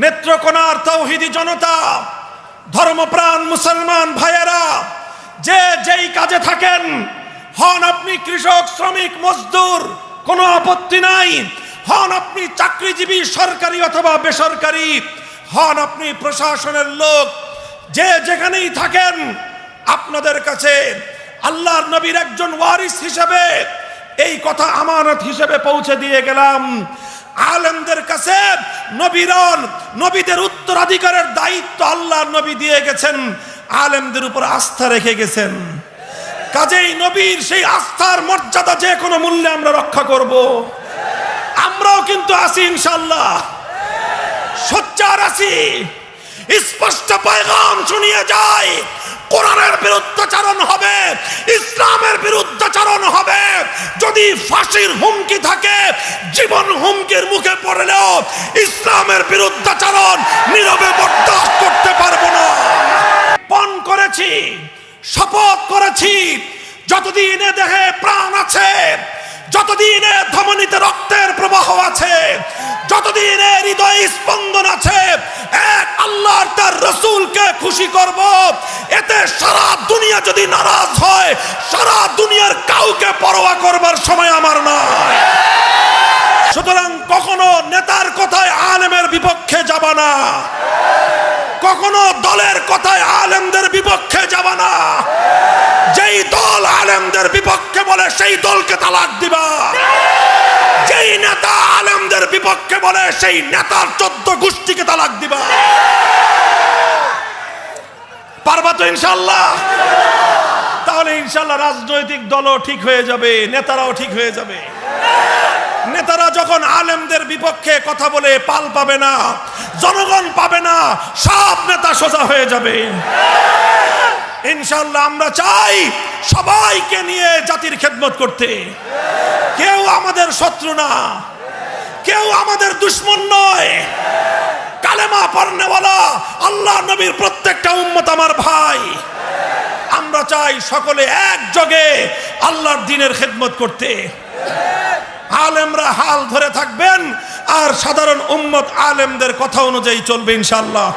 নেত্রকোনার তৌহিদি জনতা, ধর্মপ্রাণ মুসলমান ভাইয়েরা, যে যেই কাজে থাকেন, হন আপনি কৃষক, শ্রমিক, মজদুর, কোনো আপত্তি নাই। হন আপনি চাকরিজীবী, সরকারি অথবা বেসরকারি। হন আপনি প্রশাসনের লোক। যে যেখানেই থাকেন, আপনাদের কাছে আল্লাহর নবীর একজন ওয়ারিস হিসেবে এই কথা আমানত হিসেবে পৌঁছে দিয়ে গেলাম। আলেমদের কাছে নবীরন নবীদের উত্তরাধিকারের দায়িত্ব আল্লাহর নবী দিয়ে গেছেন, আলেমদের উপর আস্থা রেখে গেছেন। কাজেই নবীর সেই আস্থার মর্যাদা যে কোনো মূল্যে আমরা রক্ষা করব। আমরাও কিন্তু আছি ইনশাল্লাহ সচ্চার আছি। স্পষ্ট পয়গাম শুনিয়ে যায়, কোরআনের বিরুদ্ধাচারণ হবে, ইসলামের হবে যদি ফাঁসির হুমকি থাকে, জীবন হুমকির মুখে পড়লেও ইসলামের বিরুদ্ধাচারণ নীরবে বরদাস্ত করতে পারব না। পণ করেছি, শপথ করেছি, যতদিন দেহে প্রাণ আছে, যতদিন এ ধমনীতে রক্তের প্রবাহ আছে, যতদিন হৃদয়ে স্পন্দন আছে, এক আল্লাহর তার রসুলকে খুশি করব সারা দুনিয়া যদি নারাজ হয়, সারা দুনিয়ার কাউকে পরোয়া করবার সময় আমার নয় সুতরাং কখনো নেতার কথায় আলেমের বিপক্ষে যাব না। কখনো দলের কথায় আলেমদের বিপক্ষে যাব না। যেই দল আলেমদের বিপক্ষে বলে, সেই দলকে তালাক দিবা। যেই নেতা আলেমদের বিপক্ষে বলে, সেই নেতার চোদ্দ গোষ্ঠীকে তালাক দিবা পারবা তো ইনশাল্লাহ তাহলে ইনশাল্লাহ রাজনৈতিক দলও ঠিক হয়ে যাবে, নেতারাও ঠিক হয়ে যাবে। নেতারা যখন আলেমদের বিপক্ষে কথা বলে পাল পাবে না, জনগণ পাবে না, সব নেতা সোজা হয়ে যাবে। ইনশাল্লাহ আমরা চাই সবাইকে নিয়ে জাতির খেদমত করতে। কেউ আমাদের শত্রু না, কেউ আমাদের দুশ্মন নয় কালেমা পড়নেওয়ালা আল্লাহ নবীর প্রত্যেকটা উম্মত আমার ভাই। আমরা চাই সকলে একযোগে আল্লাহর দিনের খেদমত করতে। আলেমরা হাল ধরে থাকবেন আর সাধারণ উম্মত আলেমদের কথা অনুযায়ী চলবে ইনশাল্লাহ